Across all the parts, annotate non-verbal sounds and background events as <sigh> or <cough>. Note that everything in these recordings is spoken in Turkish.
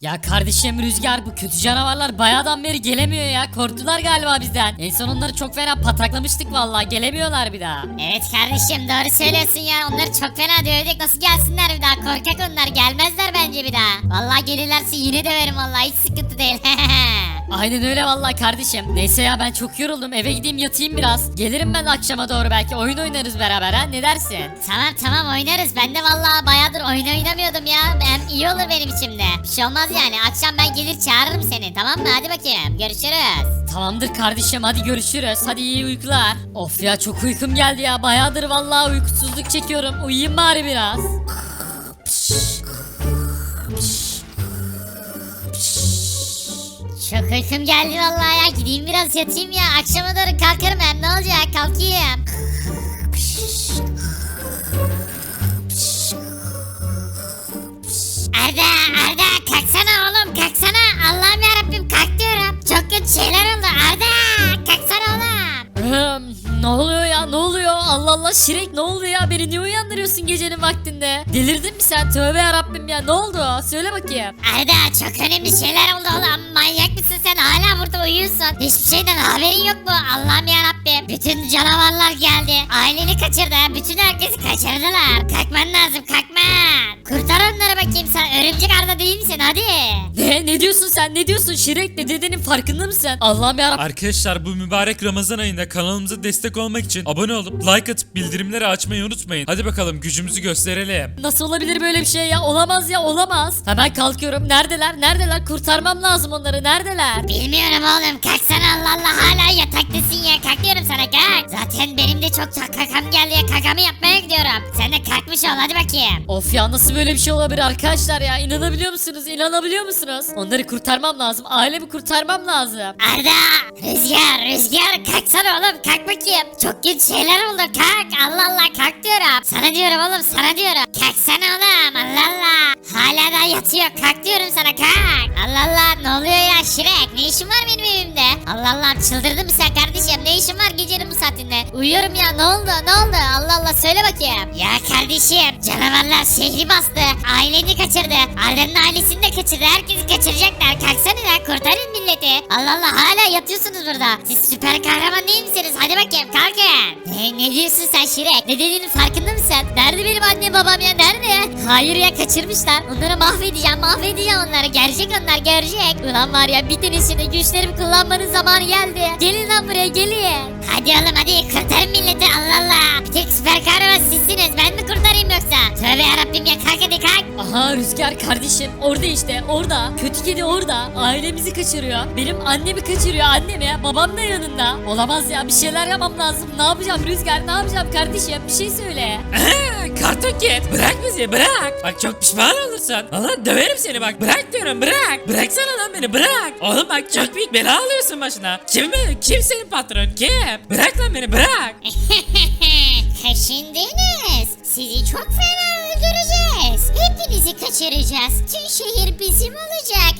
Ya kardeşim Rüzgar bu kötü canavarlar bayağıdan beri gelemiyor ya. Korktular galiba bizden. En son onları çok fena pataklamıştık vallahi gelemiyorlar bir daha. Evet kardeşim doğru söylüyorsun ya. Onları çok fena dövdük. Nasıl gelsinler bir daha? Korkak onlar. Gelmezler bence bir daha. Vallahi gelirlerse yine döverim vallahi. Hiç sıkıntı değil. <laughs> Aynen öyle vallahi kardeşim. Neyse ya ben çok yoruldum eve gideyim yatayım biraz. Gelirim ben akşama doğru belki oyun oynarız beraber ha ne dersin? tamam tamam oynarız. Ben de vallahi bayağıdır oyun oynamıyordum ya. Hem iyi olur benim içimde. Bir şey olmaz yani. Akşam ben gelir çağırırım seni. Tamam mı? Hadi bakayım. Görüşürüz. Tamamdır kardeşim hadi görüşürüz. Hadi iyi uykular. Of ya çok uykum geldi ya. Bayağıdır vallahi uykusuzluk çekiyorum. Uyuyayım bari biraz. <laughs> Çok uykum geldi vallahi ya. Gideyim biraz yatayım ya. Akşama doğru kalkarım hem ne olacak? Kalkayım. Gecenin vaktinde Delirdin mi sen tövbe yarabbim ya ne oldu söyle bakayım Arda çok önemli şeyler oldu oğlum. Manyak mısın sen hala burada uyuyorsun. Hiçbir şeyden haberin yok mu? Allah'ım yarabbim. Bütün canavarlar geldi. Aileni kaçırdı. Bütün herkesi kaçırdılar. Kalkman lazım kalkman. Kurtar onları bakayım sen. Örümcek Arda değil misin? Hadi. Ne? Ne diyorsun sen? Ne diyorsun? Şirek ne dediğinin farkında mısın? Allah'ım yarabbim Arkadaşlar bu mübarek Ramazan ayında kanalımıza destek olmak için abone olup like atıp bildirimleri açmayı unutmayın. Hadi bakalım gücümüzü gösterelim. Nasıl olabilir böyle bir şey ya? Olamaz ya olamaz. Hemen kalkıyorum. Neredeler? Neredeler? Kurtarmam lazım onları. Neredeler? Bilmiyorum oğlum. Kalksana Allah Allah. Hala yataktasın ya. Kalk diyorum sana. Kalk. Zaten benim de çok kakam geldi ya. Kakamı yapmaya gidiyorum. Sen de kalkmış ol. Hadi bakayım. Of ya nasıl böyle bir şey olabilir arkadaşlar ya inanabiliyor musunuz inanabiliyor musunuz Onları kurtarmam lazım ailemi kurtarmam lazım Arda! Rüzgar, Rüzgar kalksana oğlum kalk bakayım. Çok kötü şeyler oldu kalk. Allah Allah kalk diyorum. Sana diyorum oğlum sana diyorum. Kalksana oğlum Allah Allah. Hala da yatıyor kalk diyorum sana kalk. Allah Allah ne oluyor ya Şirek? Ne işin var benim evimde? Allah Allah çıldırdın mı sen kardeşim? Ne işin var gecenin bu saatinde? Uyuyorum ya ne oldu ne oldu? Allah Allah söyle bakayım. Ya kardeşim canavarlar şehri bastı. Aileni kaçırdı. Arda'nın ailesini de kaçırdı. Herkesi kaçıracaklar. Kalksana da kurtarın milleti. Allah Allah hala yatıyorsunuz burada. Siz süper kahraman değil misiniz? Hadi bakayım kalkın. Ne, ne diyorsun sen Şirek? Ne dediğinin farkında mısın? Nerede benim annem babam ya nerede? Hayır ya kaçırmışlar. Onları mahvedeceğim mahvedeceğim onları. Gelecek onlar gelecek. Ulan var ya bir tanesini güçlerimi kullanmanın zamanı geldi. Gelin lan buraya gelin. Hadi oğlum hadi kurtarın milleti Allah Allah. Bir tek süper kahraman sizsiniz. Ben mi kurtarayım yoksa? Tövbe yarabbim ya kalk hadi. Aha Rüzgar kardeşim orada işte orada kötü kedi orada ailemizi kaçırıyor benim annemi kaçırıyor annemi babam da yanında olamaz ya bir şeyler yapmam lazım ne yapacağım Rüzgar ne yapacağım kardeşim bir şey söyle Karton Cat bırak bizi bırak. Bak çok pişman olursun. Allah döverim seni bak bırak diyorum bırak. Bıraksana lan beni bırak. Oğlum bak çok büyük bela alıyorsun başına. Kim benim? Kim senin patron? Kim? Bırak lan beni bırak. <laughs> Kaşındınız. Sizi çok fena öldüreceğiz. Hepinizi kaçıracağız. Tüm şehir bizim olacak.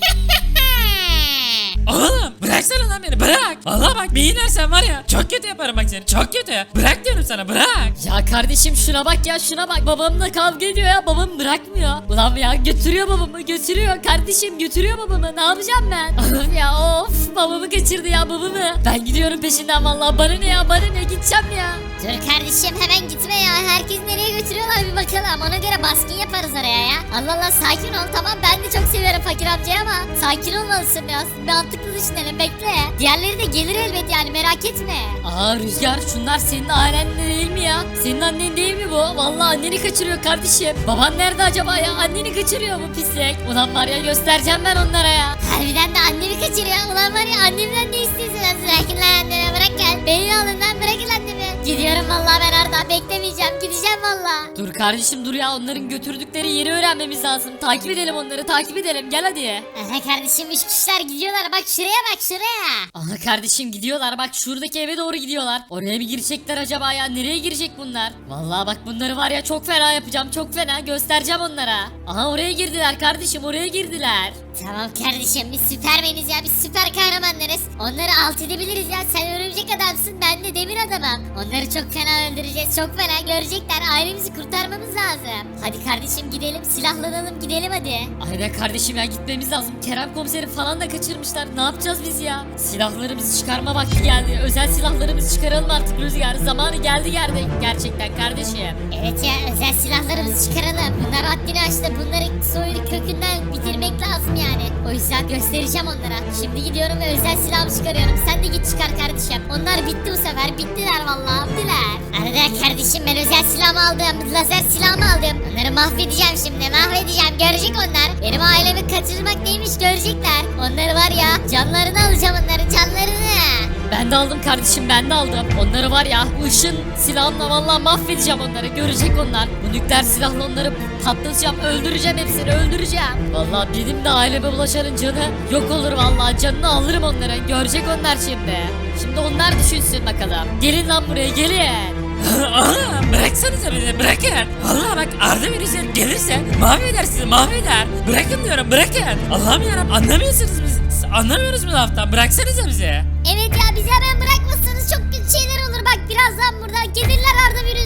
<laughs> Oğlum bıraksana lan beni bırak. Allah bak bir inersen var ya çok kötü yaparım bak seni çok kötü. Bırak diyorum sana bırak. ya kardeşim şuna bak ya şuna bak babamla kavga ediyor ya babam bırakmıyor ulan ya götürüyor babamı götürüyor kardeşim götürüyor babamı ne yapacağım ben <laughs> Of ya of babamı kaçırdı ya babamı ben gidiyorum peşinden vallahi bana ne ya bana ne gideceğim ya Dur kardeşim hemen gitme ya. Herkes nereye götürüyorlar bir bakalım. Ona göre baskın yaparız oraya ya. Allah Allah sakin ol tamam ben de çok severim fakir amcayı ama sakin olmalısın biraz. Mantıklı düşünelim bekle. Diğerleri de gelir elbet yani merak etme. Aa Rüzgar şunlar senin ailen değil mi ya? Senin annen değil mi bu? Vallahi anneni kaçırıyor kardeşim. Baban nerede acaba ya? Anneni kaçırıyor bu pislik. Ulan var ya göstereceğim ben onlara ya. Harbiden de annemi kaçırıyor. Ulan var ya annemden ne istiyorsunuz? Bırakın lan anneme bırak gel. Beni alın lan bırakın annemi. Gidiyorum vallahi ben Arda beklemeyeceğim. Gideceğim kardeşim dur ya onların götürdükleri yeri öğrenmemiz lazım. Takip edelim onları takip edelim gel hadi. Aha kardeşim üç kişiler gidiyorlar. Bak şuraya bak şuraya. Aha kardeşim gidiyorlar bak şuradaki eve doğru gidiyorlar. Oraya mı girecekler acaba ya? Nereye girecek bunlar? Vallahi bak bunları var ya çok fena yapacağım çok fena göstereceğim onlara. Aha oraya girdiler kardeşim oraya girdiler. Tamam kardeşim biz süpermeniz ya biz süper kahramanlarız. Onları alt edebiliriz ya sen örümcek adamsın ben de demir adamım. Onları çok fena öldüreceğiz çok fena görecekler ailemizi kurtarmamız lazım. Hadi kardeşim gidelim silahlanalım gidelim hadi. Aynen kardeşim ya gitmemiz lazım. Kerem komiseri falan da kaçırmışlar. Ne yapacağız biz ya? Silahlarımızı çıkarma vakti geldi. Özel silahlarımızı çıkaralım artık Rüzgar. Zamanı geldi geldi gerçekten kardeşim. Evet ya özel silahlarımızı çıkaralım. Bunlar haddini aştı. Bunları soyunu kökünden bitirmek lazım yani. O yüzden göstereceğim onlara. Şimdi gidiyorum ve özel silahımı çıkarıyorum. Sen de git çıkar kardeşim. Onlar bitti bu sefer. Bittiler vallahi bittiler. Arada kardeşim ben özel silahımı aldım. Lazer silahımı aldım. Onları mahvedeceğim şimdi. Mahvedeceğim. Görecek onlar. Benim ailemi kaçırmak neymiş görecekler. Onları var ya canlarını alacağım onların canlarını. Ben de aldım kardeşim ben de aldım. Onları var ya ışın silahımla vallahi mahvedeceğim onları. Görecek onlar. Bu nükleer silahla onları patlatacağım. Öldüreceğim hepsini öldüreceğim. Vallahi benim de aileme bulaşanın canı yok olur vallahi. Canını alırım onların. Görecek onlar şimdi. Şimdi onlar düşünsün bakalım. Gelin lan buraya gelin. Bıraksanıza bizi bırakın. Vallahi bak Arda Rüzgar gelirse mahveder sizi mahveder. Bırakın diyorum bırakın. Allah'ım yarabbim anlamıyorsunuz biz. Anlamıyoruz bu laftan bıraksanıza bizi. Evet ya bizi hemen bırakmasanız çok kötü şeyler olur. Bak birazdan burada gelirler Arda bir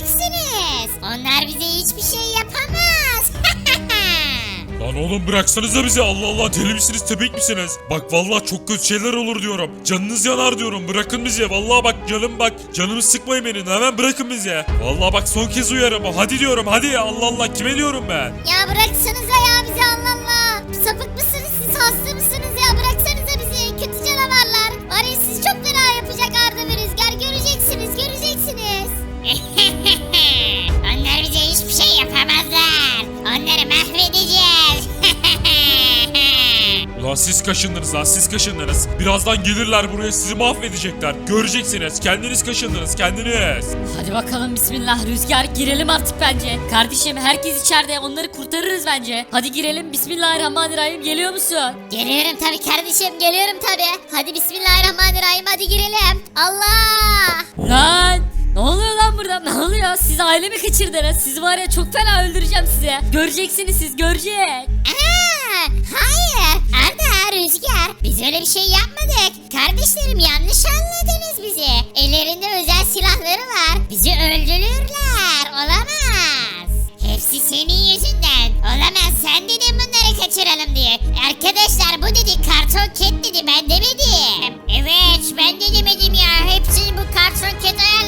Göreceksiniz. Onlar bize hiçbir şey yapamaz. <laughs> Lan oğlum bıraksanıza bizi Allah Allah deli misiniz tepek misiniz? Bak vallahi çok kötü şeyler olur diyorum. Canınız yanar diyorum bırakın bizi. Vallahi bak canım bak canımı sıkmayın benim hemen bırakın bizi. Vallahi bak son kez uyarım hadi diyorum hadi ya Allah Allah kime diyorum ben? Ya bıraksanıza ya bizi Allah Allah. Sapık mısınız siz hasta Onları mahvedeceğiz. <laughs> Ulan siz kaşındınız lan siz kaşındınız. Birazdan gelirler buraya sizi mahvedecekler. Göreceksiniz kendiniz kaşındınız kendiniz. Hadi bakalım bismillah Rüzgar girelim artık bence. Kardeşim herkes içeride onları kurtarırız bence. Hadi girelim bismillahirrahmanirrahim geliyor musun? geliyorum tabii kardeşim geliyorum tabii. Hadi bismillahirrahmanirrahim hadi girelim. Allah. Lan! Ne oluyor lan burada? Ne oluyor? Siz ailemi kaçırdınız. Siz var ya çok fena öldüreceğim sizi. Göreceksiniz siz görecek. Hayır Arda Rüzgar biz öyle bir şey yapmadık. Kardeşlerim yanlış anladınız bizi. Ellerinde özel silahları var. Bizi öldürürler. Olamaz. Hepsi senin yüzünden. Olamaz sen dedin bunları kaçıralım diye. Arkadaşlar bu dedi karton ket dedi ben demedim. Evet ben de demedim ya. Hepsini bu karton ket ayarladı.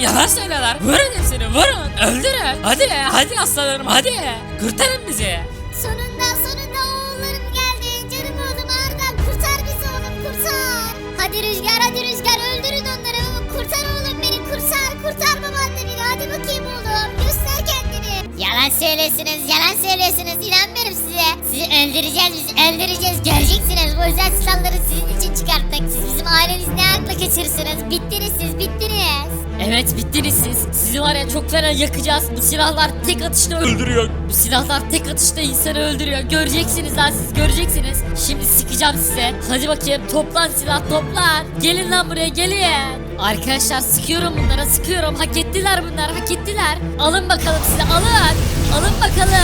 Yalan söylüyorlar. Vurun hepsini vurun öldürün. Hadi hadi aslanlarım hadi. Kurtarın bizi. Sonunda sonunda oğullarım geldi. Canım oğlum Arda kurtar bizi oğlum kurtar. Hadi Rüzgar hadi Rüzgar öldürün onları. Kurtar oğlum beni kurtar. Kurtar babaannemini hadi bakayım oğlum. Göster kendini. Yalan söylüyorsunuz yalan söylüyorsunuz. İnanmıyorum size. Sizi öldüreceğiz biz öldüreceğiz. Göreceksiniz bu özel silahları sizin için çıkarttık. Siz bizim ailemizi ne akla kaçırırsınız. Bittiniz siz bittiniz. Evet bittiniz siz. Sizi var ya çok fena yakacağız. Bu silahlar tek atışta öldürüyor. Bu silahlar tek atışta insanı öldürüyor. Göreceksiniz lan siz göreceksiniz. Şimdi sıkacağım size. Hadi bakayım toplan silah toplan. Gelin lan buraya gelin. Arkadaşlar sıkıyorum bunlara sıkıyorum. Hak ettiler bunlar hak ettiler. Alın bakalım size alın. Alın bakalım.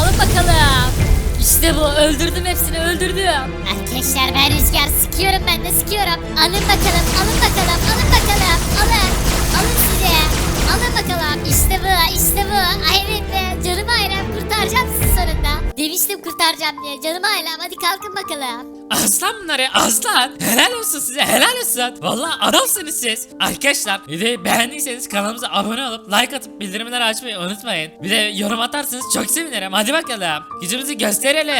Alın bakalım. İşte bu öldürdüm hepsini öldürdüm. Arkadaşlar ben rüzgar sıkıyorum ben de sıkıyorum. Alın bakalım alın bakalım alın bakalım alın. Alın size. Alın bakalım işte bu işte bu. Ay evet be canım ailem kurtaracağım. Demiştim kurtaracağım diye canım ailem hadi kalkın bakalım. Aslan bunları aslan. Helal olsun size helal olsun. Vallahi adamsınız siz. Arkadaşlar de beğendiyseniz kanalımıza abone olup like atıp bildirimleri açmayı unutmayın. Bir de yorum atarsanız çok sevinirim. Hadi bakalım. Gücümüzü gösterelim.